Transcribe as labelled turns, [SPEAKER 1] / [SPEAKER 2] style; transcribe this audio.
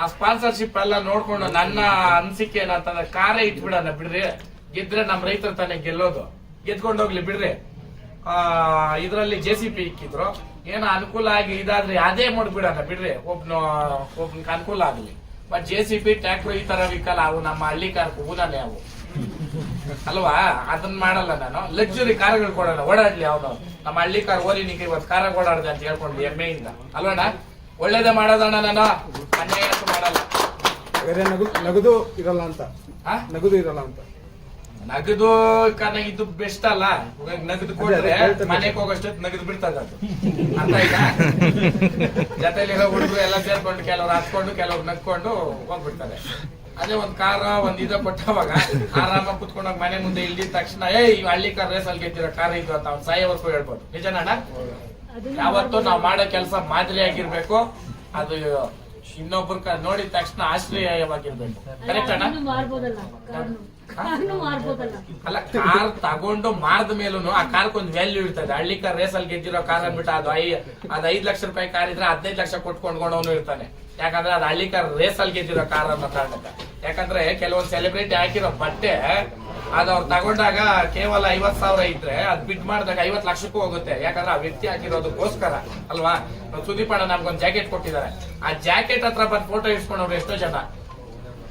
[SPEAKER 1] ಆ ಸ್ಪಾನ್ಸರ್ಶಿಪ್ ಎಲ್ಲ ನೋಡ್ಕೊಂಡು ನನ್ನ ಅನ್ಸಿಕೆ ಏನಂತಂದ್ರೆ ಕಾರೇ ಇಟ್ಬಿಡಲ್ಲ ಬಿಡ್ರಿ. ಗೆದ್ರೆ ನಮ್ ರೈತರ ತಾನೇ ಗೆಲ್ಲೋದು. ಗೆದ್ಕೊಂಡು ಹೋಗ್ಲಿ ಬಿಡ್ರಿ. ಇದ್ರಲ್ಲಿ ಜೆ ಸಿ ಪಿ ಇಕ್ಕಿದ್ರು. ಏನೋ ಅನುಕೂಲ ಆಗಿ ಇದಾದ್ರೆ ಅದೇ ಮಾಡ್ಬಿಡೋಣ ಬಿಡ್ರಿ. ಒಬ್ನ ಒಬ್ನ ಅನುಕೂಲ ಆಗ್ಲಿ. But J C B tractor ಈ ತರ ವಿಕಲ್ಲ, ಅವು ನಮ್ಮ ಹಳ್ಳಿ ಕಾರ್ ಹೋಗೋಣ ಅವು. ಅಲ್ವಾ? ಅದನ್ನ ಮಾಡಲ್ಲ ನಾನು. ಲಕ್ಸುರಿ ಕಾರ್ಗಳು ಕೊಡೋಣ. ಓಡಾಡ್ಲಿ ಅವನು. ನಮ್ಮ ಹಳ್ಳಿ ಕಾರ್ ಓಲಿ ನಿಂಗೆ ಇವತ್ತು ಕಾರ ಓಡಾಡ್ದೆ ಅಂತ ಹೇಳ್ಕೊಂಡು ಎಮ್ಮೆಯಿಂದ ಅಲ್ವಣ್ಣ? ಒಳ್ಳೇದೇ ಮಾಡೋದಣ್ಣ ನಾನು.
[SPEAKER 2] ಬೇರೆ ನಗದು ನಗದು ಇರಲ್ಲ ಅಂತ.
[SPEAKER 1] ಆ?
[SPEAKER 2] ನಗದು ಇರಲ್ಲ ಅಂತ.
[SPEAKER 1] ನಗದು ಕಾರಣ ಇದು ಬೆಸ್ಟ್ ಅಲ್ಲ. ಇವಾಗ ನಗದು ಕೊಟ್ರೆ
[SPEAKER 2] ಹೇಳ್ತೇನೆ.
[SPEAKER 1] ಮನೆಗೆ ಹೋಗೋಷ್ಟೊತ್ತು ನಗದು ಬಿಡ್ತದ ಅದು. ಅರ್ಥ ಆಯ್ತಾ? ಜೊತೆಲಿರೋ ಹುಡುಗರು ಎಲ್ಲ ಸೇರ್ಕೊಂಡು ಕೆಲವ್ರು ಹತ್ಕೊಂಡು ಕೆಲವ್ರು ನಗ್ಕೊಂಡು ಹೋಗ್ಬಿಡ್ತಾರೆ. ಅದೇ ಒಂದ್ ಕಾರ ಒಂದ್ ಇದ ಕೊಟ್ಟವಾಗ ಆರಾಮ ಕುತ್ಕೊಂಡಾಗ ಮನೆ ಮುಂದೆ ಇಲ್ದಿದ ತಕ್ಷಣ ಏ ಈ ಹಳ್ಳಿ ಕಾರ್ ರೇಸ್ ಅಲ್ಲಿ ಗೆದ್ದಿರೋ ಕಾರ್ ಇದು ಅಂತ ಅವ್ನು ಸಾಯೋವರೆಗೂ ಹೇಳ್ಬೋದು. ನಿಜನಣ್ಣ? ಯಾವತ್ತು ನಾವು ಮಾಡೋ ಕೆಲಸ ಮಾದರಿಯಾಗಿರ್ಬೇಕು. ಅದು ಇನ್ನೊಬ್ರ ಕ- ನೋಡಿದ ತಕ್ಷಣ ಆಶ್ರಯವಾಗಿರ್ಬೇಕು. ಕರೆಕ್ಟ್ ಅಣ್ಣ?
[SPEAKER 3] ಮಾರ್ಬೋದಲ್ಲ ಮಾರ್ಬೋದಲ್ಲ.
[SPEAKER 1] ಅಲ್ಲ ಕಾರ್ ತಗೊಂಡು ಮಾರ್ದ ಮೇಲೂ ಆ ಕಾರ್ ಒಂದು ವ್ಯಾಲ್ಯೂ ಇರ್ತದೆ. ಹಳ್ಳಿ ಕಾರ್ ರೇಸ್ ಅಲ್ಲಿ ಗೆದ್ದಿರೋ ಕಾರ್ ಅಂದ್ಬಿಟ್ಟು ಅದು ಐ ಅದ್ ಐದ್ ಲಕ್ಷ ರೂಪಾಯಿ ಕಾರ್ ಇದ್ರೆ ಹದಿನೈದು ಲಕ್ಷ ಕೊಟ್ಕೊಂಡ್ಕೊಂಡವನು ಇರ್ತಾನೆ. ಯಾಕಂದ್ರೆ ಅದು ಹಳ್ಳಿ ಕಾರ್ ರೇಸ್ ಅಲ್ಲಿ ಗೆದ್ದಿರೋ ಕಾರ್ ಅನ್ನೋ ಕಾರಣಕ್ಕೆ ಯಾಕಂದ್ರೆ ಕೆಲವೊಂದು ಸೆಲೆಬ್ರಿಟಿ ಹಾಕಿರೋ ಬಟ್ಟೆ ಅದು ಅವ್ರು ತಗೊಂಡಾಗ ಕೇವಲ ಐವತ್ ಸಾವಿರ ಇದ್ರೆ ಅದ್ ಬಿಡ್ ಮಾಡಿದಾಗ ಐವತ್ ಲಕ್ಷಕ್ಕೂ ಹೋಗುತ್ತೆ. ಯಾಕಂದ್ರೆ ಆ ವ್ಯಕ್ತಿ ಹಾಕಿರೋದಕ್ಕೋಸ್ಕರ, ಅಲ್ವಾ? ಸುದೀಪ್ ಅಣ್ಣ ನಮ್ಗೊಂದು ಜಾಕೆಟ್ ಕೊಟ್ಟಿದ್ದಾರೆ. ಆ ಜಾಕೆಟ್ ಹತ್ರ ಬಂದು ಫೋಟೋ ಇಸ್ಕೊಂಡವ್ರು ಎಷ್ಟೋ ಜನ.